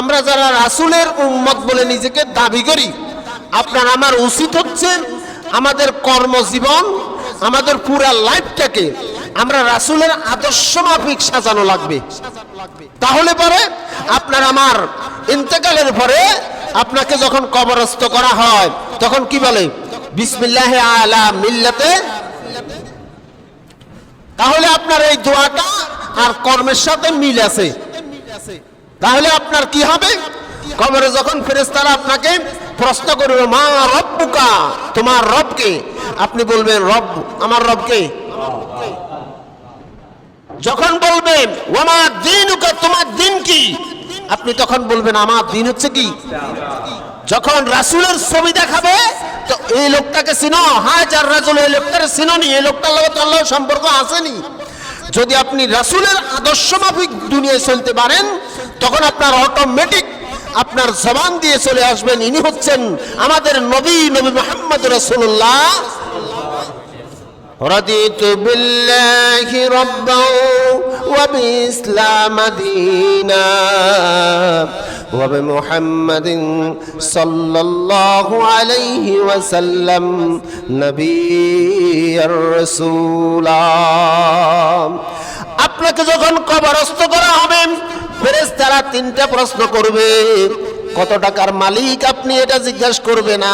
আমরা যারা রাসূলের উম্মত বলে নিজেকে দাবি করি, আপনার আমার উচিত হচ্ছে আমাদের কর্মজীবন, আমাদের পুরা লাইফটাকে আমরা রাসূলের আদর্শ মাফিক সাজানো লাগবে। তাহলে পরে আপনার আমার ইন্তেকালের পরে আপনাকে যখন কবরস্থ করা হয়, তখন কি বলে? বিসমিল্লাহ আলা মিল্লাতে। তাহলে আপনার এই দোয়াটা আর কর্মের সাথে মিল আছে। তাহলে আপনার কি হবে? কবরে যখন ফেরেস্তারা আপনাকে প্রশ্ন করবে, মা রব্বুকা? তোমার রবকে আপনি বলবেন, রব, আমার রবকে যখন বলবেন ওমা দিনুকা, তোমার দিন কি? আপনি তখন বলবেন, আমার দিন হচ্ছে কি? যখন রাসুলের ছবি দেখাবে, তো এই লোকটাকে চিনো, হাজার রাজুল, এই লোকটাকে চিনোনি, এই লোকটার আল্লাহর সম্পর্ক আসেনি। যদি আপনি রাসূলের আদর্শ মাফিক দুনিয়ায় চলতে পারেন তখন আপনার অটোমেটিক আপনার জবান দিয়ে চলে আসবেন ইনি হচ্ছেন আমাদের নবী নবী মোহাম্মদ রাসূলুল্লাহ رضيت بالله ربا وبإسلام دينا وبمحمد صلى الله عليه وسلم نبي رسولا আপনাকে যখন কবরস্থ করা হবে ফেরেশতারা তিনটা প্রশ্ন করবে কত টাকার মালিক আপনি এটা জিজ্ঞাসা করবে না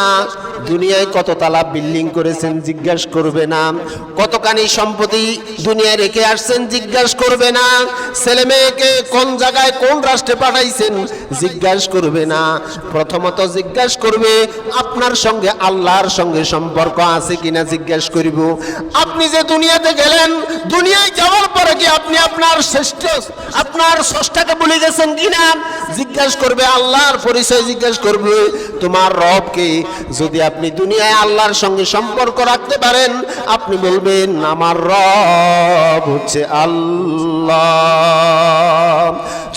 দুনিয়ায় কত তালা বিল্ডিং করেছেন জিজ্ঞাসা করবে না। কতখানি সম্পত্তি দুনিয়ায় রেখে আসছেন জিজ্ঞাসা করবে না। ছেলে মেয়েকে কোন জায়গায় কোন রাষ্ট্রে পাঠাইছেন জিজ্ঞাসা করবে না। প্রথমত জিজ্ঞাসা করবে, আপনার সঙ্গে আল্লাহর সঙ্গে সম্পর্ক আছে কিনা জিজ্ঞাসা করিব। আপনি যে দুনিয়াতে গেলেন, দুনিয়ায় যাওয়ার পরে কি আপনি আপনার শ্রেষ্ঠ, আপনার স্রষ্টাকে ভুলে গেছেন কিনা? জিজ্ঞাসা করবে, আল্লাহর পরিচয় জিজ্ঞাসা করবে, তোমার রবকে যদি আপনি দুনিয়ায় আল্লাহর সঙ্গে সম্পর্ক রাখতে পারেন, আপনি বলবেন, আমার রব হচ্ছে আল্লাহ।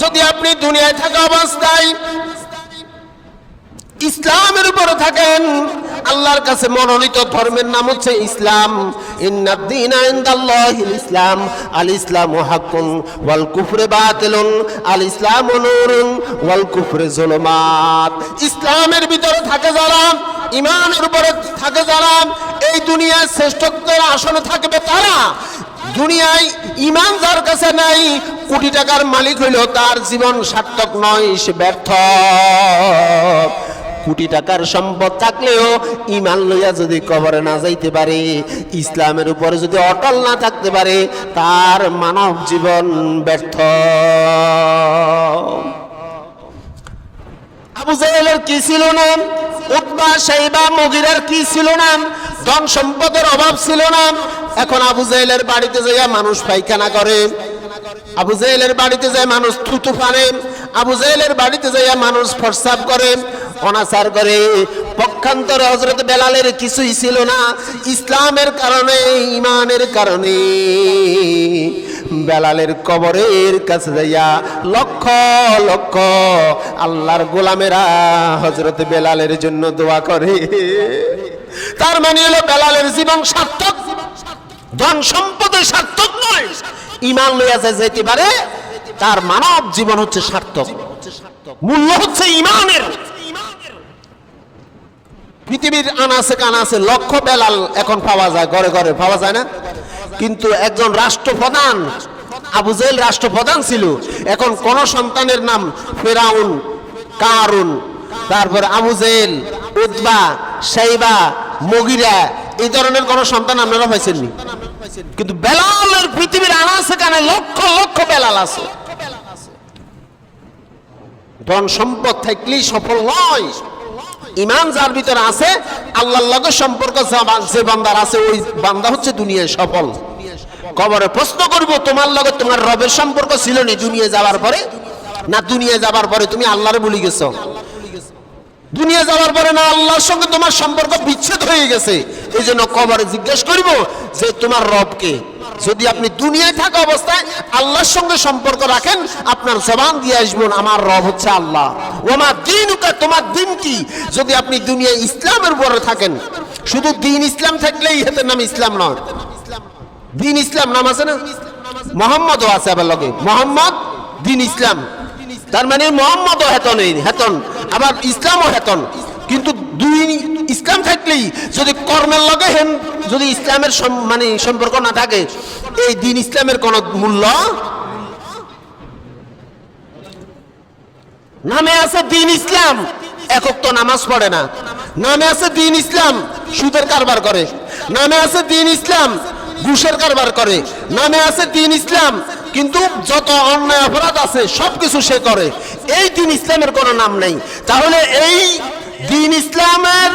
যদি আপনি দুনিয়ায় থাকা অবস্থায় ইসলামের উপরে থাকেন, আল্লাহর কাছে মনোনীত ধর্মের নাম হচ্ছে ইসলাম। ইসলাম, আল ইসলামু হাক্কুন ওয়াল কুফরে বাতিলুন, আল ইসলামু নূরুন ওয়াল কুফরে জুলুমাত। ইসলামের ভিতরে থাকে যারা ইমানের উপরে থাকে যারা, এই দুনিয়ার শ্রেষ্ঠত্বের আসনে থাকবে তারা। দুনিয়ায় ইমান যার কাছে নাই, কোটি টাকার মালিক হইলেও তার জীবন সার্থক নয়, সে ব্যর্থ। কোটি টাকার সম্পদ থাকলেও ইমান লইয়া যদি কবরে না যাইতে পারে, ইসলামের উপরে যদি অটল না থাকতে পারে, তার মানব জীবন ব্যর্থ। আবু জাহেলের কি ছিল না উতবা সাইবা মগিরার কি ছিল না ধন সম্পদের অভাব ছিল না এখন আবু জাহেলের বাড়িতে যাইয়া মানুষ পায়খানা করে। আবু জাহেলের বাড়িতে যায় মানুষ থুতু ফানে আবু জাহেলের বাড়িতে যাইয়া মানুষ ফরসাব করে, অনাচার করে। পক্ষান্তরে হজরত বেলালের কিছুই ছিল না। ইসলামের কারণে ইমানের কারণে। বেলালের কবরের কাছে যাইয়া লক্ষ লক্ষ আল্লাহর গোলামেরা হজরত বেলালের জন্য দোয়া করে। তার মানে হলো বেলালের জীবন সার্থক, ধন সম্পদের সার্থক নয়। ইমান লইয়া যে যেতে পারে, তার মানব জীবন হচ্ছে সার্থক। মূল্য হচ্ছে ইমানের পৃথিবীর আনাসে কানাসে লক্ষ বেলাল এখন পাওয়া যায়, ঘরে ঘরে পাওয়া যায় না। কিন্তু একজন রাষ্ট্রপ্রধান, আবু জেল রাষ্ট্রপ্রধান ছিল। এখন কোন সন্তানের নাম ফেরাউন, কারুন, তারপর আবু জেল উদ্বা সাইবা মগিরা, এই ধরনের কোন সন্তান আপনারা পাইছেননি? কিন্তু বেলালের পৃথিবীর আনাসে কানে লক্ষ লক্ষ বেলাল আছে। ধন সম্পদ থাকলেই সফল নয় ইমান যার ভিতরে আছে, আল্লাহর লগে সম্পর্ক যে বান্দার আছে, ওই বান্দা হচ্ছে দুনিয়ায় সফল। কবরে প্রশ্ন করব, তোমার লগে তোমার রবের সম্পর্ক ছিল নি দুনিয়া যাওয়ার পরে? না দুনিয়া যাবার পরে তুমি আল্লাহরে ভুলে গেছো? দুনিয়া যাওয়ার পরে না আল্লাহর সঙ্গে তোমার সম্পর্ক বিচ্ছেদ হয়ে গেছে? এই জন্য কবরে জিজ্ঞেস করিব যে তোমার রবকে যদি আপনি দুনিয়ায় থাকা অবস্থায় আল্লাহর সঙ্গে সম্পর্ক রাখেন, আপনার জবান দিয়ে আসবেন আমার রব হচ্ছে আল্লাহ। ও আমার দিন তোমার কি? যদি আপনি দুনিয়ায় ইসলামের উপরে থাকেন, শুধু দিন ইসলাম থাকলেই হেতের নাম ইসলাম নয়। দিন ইসলাম নাম আছে না? মোহাম্মদও আছে আবার লগে। মোহাম্মদ, দিন ইসলাম। তার মানে মোহাম্মদও হেতন হেতন, আবার ইসলামও হেতন। কিন্তু দুই ইসলাম থাকলেই যদি কর্মের লগে হেন, যদি ইসলামের মানে সম্পর্ক না থাকে, এই দিন ইসলামের কোনো মূল্য নামে আছে দিন ইসলাম। একক তো নামাজ পড়ে না। নামে আছে দিন ইসলাম, সুদের কারবার করে। নামে আছে দিন ইসলাম, ঘুষের কারবার করে। নামে আছে দিন ইসলাম, কিন্তু যত অন্যায় অপরাধ আছে, সবকিছু সে করে। এই দিন ইসলামের কোনো নাম নেই। তাহলে এই দিন ইসলামের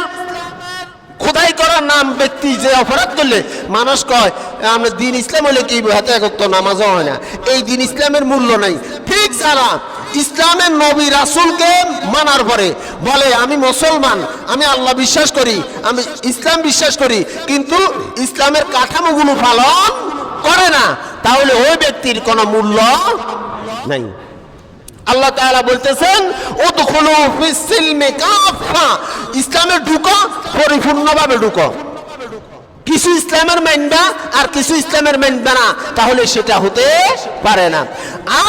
খোদাই করার নাম ব্যক্তি যে অপরাধ করলে, মানুষ কয়, আমরা দিন ইসলাম হলে কি হাতে একক নামাজও হয় না। এই দিন ইসলামের মূল্য নাই। ঠিক যারা ইসলামের নবী রাসূলকে মানার পরে বলে, আমি মুসলমান, আমি আল্লাহ বিশ্বাস করি, আমি ইসলাম বিশ্বাস করি, কিন্তু ইসলামের কাঠামোগুলো পালন করে না। তাহলে ওই ব্যক্তির কোনো মূল্য নাই। আল্লাহ তাআলা বলতেছেন, উদখুলু ফিস সিলমি কাফা ইসলামে ঢুকো, পরিপূর্ণভাবে ঢুকো। কিছু ইসলামের মানবা আর কিছু ইসলামের মানবা না, তাহলে সেটা হতে পারে না।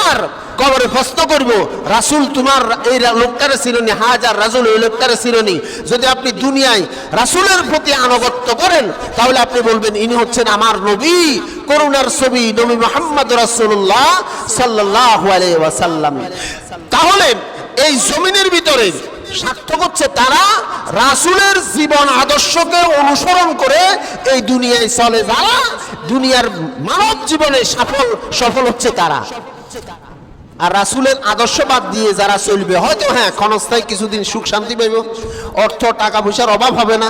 আর কবরে প্রশ্ন করব। রাসূল তোমার এই লোকটারে চিরনি হাজার রাসূল এই লোকটারে চিরনি যদি আপনি দুনিয়ায় রাসূলের প্রতি আনুগত্য করেন, তাহলে আপনি বলবেন, ইনি হচ্ছেন আমার নবী, করুণার ছবি, নবী মোহাম্মদ রাসূলুল্লাহ সাল্লাল্লাহু আলাইহি ওয়াসাল্লাম। তাহলে এই জমিনের ভিতরে সার্থক হচ্ছে তারা রাসূলের জীবন আদর্শকে অনুসরণ করে এই দুনিয়ায় চলে যারা, দুনিয়ার মানব জীবনে সফল সফল হচ্ছে তারা। আর রাসুলের আদর্শ বাদ দিয়ে যারা চলবে, হয়তো হ্যাঁ ক্ষণস্থায়ী কিছুদিন সুখ শান্তি পাইব, অর্থ টাকা পয়সার অভাব হবে না,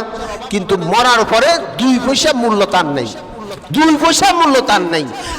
কিন্তু মরার পরে দুই পয়সা মূল্য তার নেই, দুই পয়সা মূল্য তার নেই।